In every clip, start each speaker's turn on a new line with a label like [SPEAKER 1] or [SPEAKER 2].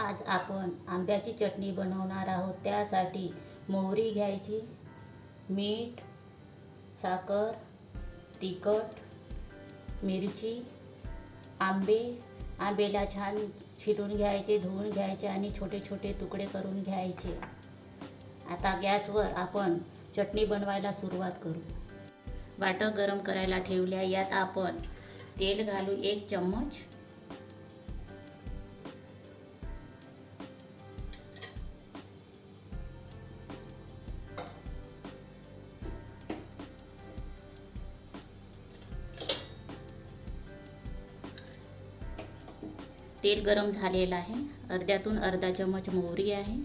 [SPEAKER 1] आज आपण आंब्याची चटणी बनवणार आहोत. त्यासाठी मोहरी घ्यायची मीठ साखर तिखट मिरची आंबे. आंब्याला छान छिलून घ्यायचे धुवून घ्यायचे आणि छोटे छोटे तुकडे करून घ्यायचे. आता गॅसवर आपण चटणी बनवायला सुरुवात करू. वाटं गरम करायला ठेवल्या. यात आपण तेल घालू एक चम्मच. तेल गरम झालेलं आहे. अर्ध्यातून अर्धा चम्मच मोहरी आहे.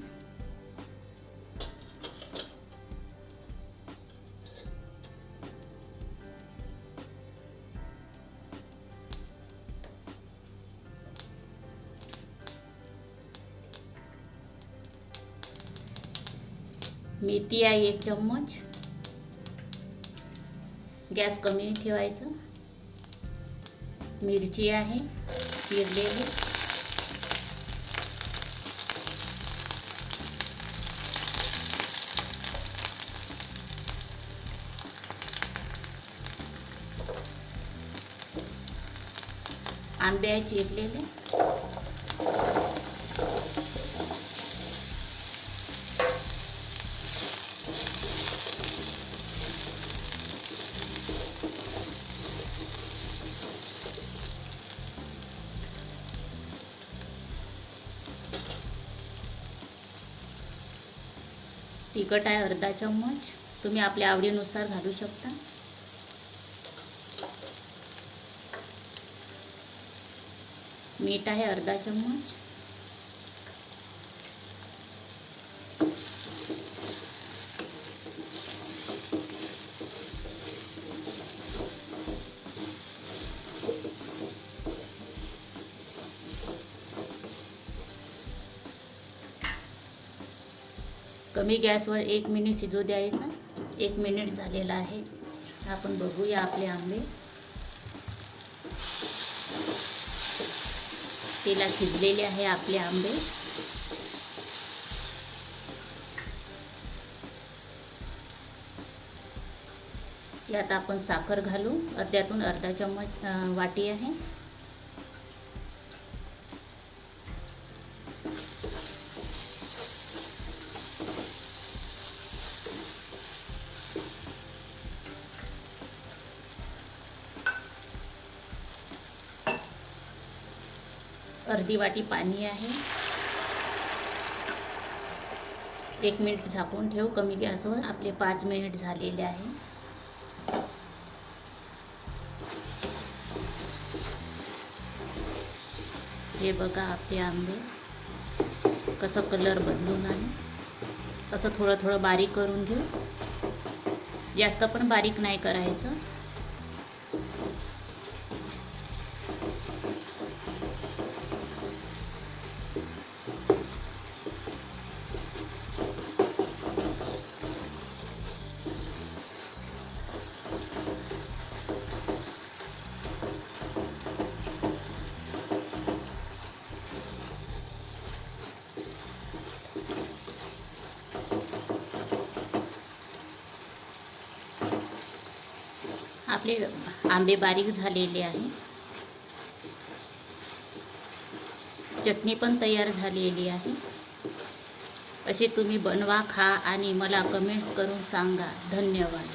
[SPEAKER 1] मेथी आहे एक चम्मच. गॅस कमी ठेवायचं. मिरची आहे चिरलेली आंबे आहे चिरलेले. तिखट आहे अर्धा चम्मच. तुम्ही आपल्या आवडीनुसार घालू शकता. मीठ आहे अर्धा चम्मच. कमी गॅसवर एक मिनिट शिजू द्यायचा. एक मिनिट झालेला आहे. आपण बघूया आपले आंबे. तेला शिजलेले आहे आपले आंबे. यात आपण साखर घालू. अर्ध्यातून अर्धा चम्मच वाटी आहे. अर्धी वाटी पाणी आहे. एक मिनिट झाकून ठेवू कमी गॅसवर. आपले पाच मिनिट झालेले आहे. हे बघा आपले आंबे. कसं कलर बदलून आहे असं थोडं थोडं बारीक करून घेऊ. जास्त पण बारीक नाही करायचं. आपले आंबे बारीक झालेले आहे. चटणी पण तयार झालेली आहे. असे तुम्ही बनवा खा आणि मला कमेंट्स करून सांगा. धन्यवाद.